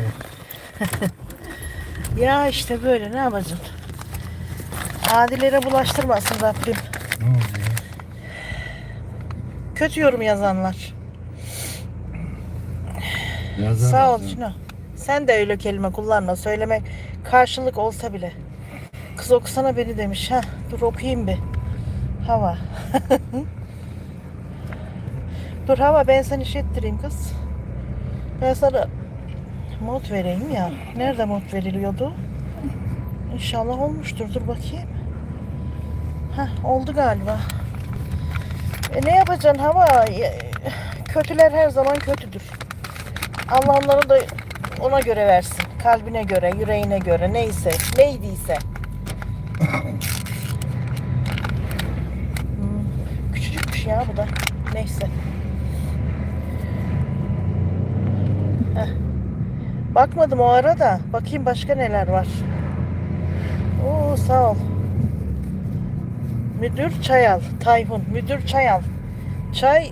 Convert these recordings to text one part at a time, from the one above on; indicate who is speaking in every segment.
Speaker 1: Ya işte böyle ne yapacaksın? Adilere bulaştırmasın Rabbim.
Speaker 2: Ne oldu ya?
Speaker 1: Kötü yorum yazanlar.
Speaker 2: Yazar
Speaker 1: Sağ ol? Cino. Sen de öyle kelime kullanma. Söylemek karşılık olsa bile. Kız okusana beni demiş. Ha, dur okuyayım bir. Hava. dur hava ben seni şey ettireyim kız. Ben sana mod vereyim ya. Nerede mod veriliyordu? İnşallah olmuştur. Dur bakayım. Hah oldu galiba. E ne yapacaksın hava? Ya- Kötüler her zaman kötüdür. Allah onları da ona göre versin. Kalbine göre, yüreğine göre, neyse, neydiyse. Hmm, Küçücükmüş ya bu da. Neyse. Heh. Bakmadım o ara da. Bakayım başka neler var. Oo sağ ol. Müdür çay al. Tayfun. Müdür çay al. Çay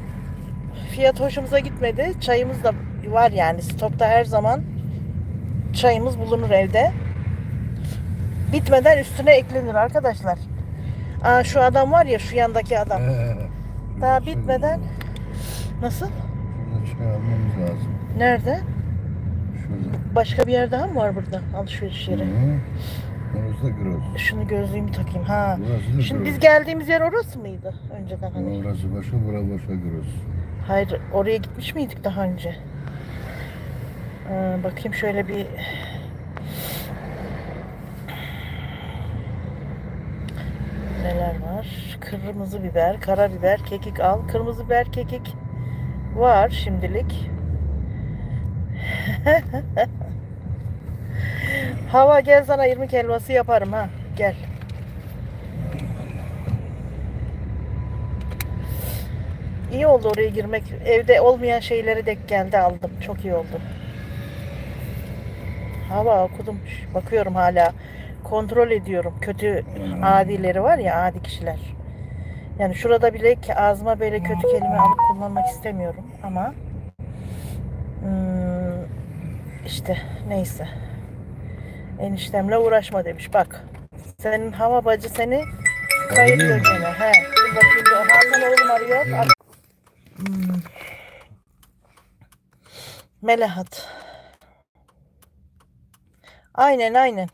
Speaker 1: fiyat hoşumuza gitmedi. Çayımız da var yani stokta her zaman çayımız bulunur evde. Bitmeden üstüne eklenir arkadaşlar. Aa, şu adam var ya şu yandaki adam.
Speaker 2: Ee,
Speaker 1: Daha bitmeden-
Speaker 2: şurada.
Speaker 1: Nasıl?
Speaker 2: Şurada çay almamız lazım.
Speaker 1: Nerede? Başka bir yer daha mı var burada? Alışveriş yeri.
Speaker 2: Hı. Orası da gross.
Speaker 1: Şunu gözlüğümü takayım. Ha.
Speaker 2: Burası da
Speaker 1: Şimdi
Speaker 2: gross.
Speaker 1: biz geldiğimiz yer orası mıydı? Önceden hani.
Speaker 2: Orası başka, bura başka gross.
Speaker 1: Hayır oraya gitmiş miydik daha önce? Ee, bakayım şöyle bir neler var? Kırmızı biber, karabiber, kekik al. Kırmızı biber, kekik var şimdilik. Hava gel sana irmik helvası yaparım ha. Gel. İyi oldu oraya girmek. Evde olmayan şeyleri denk geldi aldım. Çok iyi oldu. Hava okudum. Bakıyorum hala. Kontrol ediyorum. Kötü adileri var ya adi kişiler. Yani şurada bile ki ağzıma böyle kötü kelime alıp kullanmak istemiyorum ama hmm, işte neyse. Eniştemle uğraşma demiş. Bak. Senin hava bacı seni kayırıyor gene. He. Dur bakayım. oğlum arıyor. Ar- Hmm. Melahat. Aynen aynen.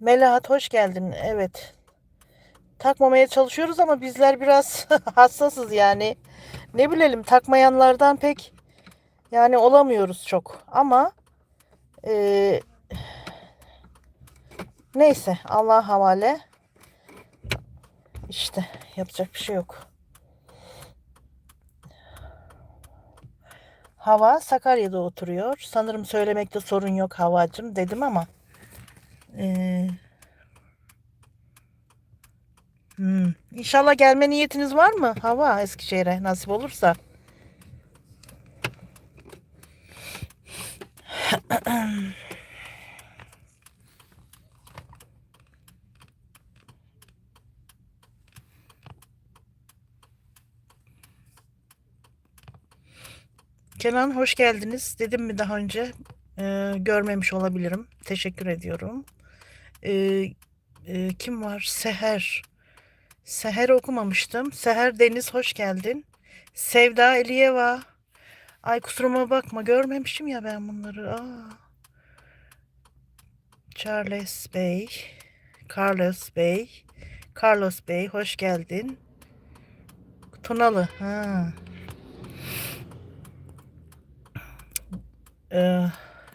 Speaker 1: Melahat hoş geldin. Evet. Takmamaya çalışıyoruz ama bizler biraz hassasız yani. Ne bilelim takmayanlardan pek yani olamıyoruz çok. Ama eee, neyse Allah'a havale. İşte yapacak bir şey yok. Hava Sakarya'da oturuyor. Sanırım söylemekte sorun yok havacım dedim ama. Ee, hmm, İnşallah gelme niyetiniz var mı? Hava Eskişehir'e nasip olursa. Kenan hoş geldiniz. Dedim mi daha önce? Ee, görmemiş olabilirim. Teşekkür ediyorum. Ee, e, kim var? Seher. Seher okumamıştım. Seher Deniz hoş geldin. Sevda Eliyeva. Ay kusuruma bakma görmemişim ya ben bunları. Aa. Charles Bey. Carlos Bey. Carlos Bey hoş geldin. Tunalı. Ha. Ee,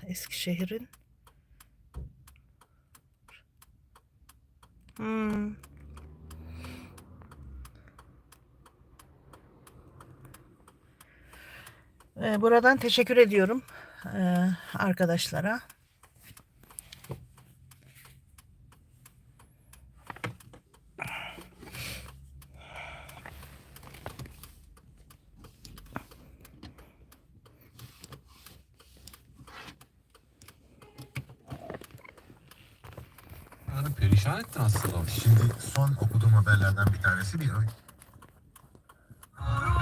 Speaker 1: Eskişehir'in. Hmm. Ee, buradan teşekkür ediyorum ee, arkadaşlara.
Speaker 3: Perişan ettin aslında.
Speaker 4: Şimdi son okuduğum haberlerden bir tanesi bir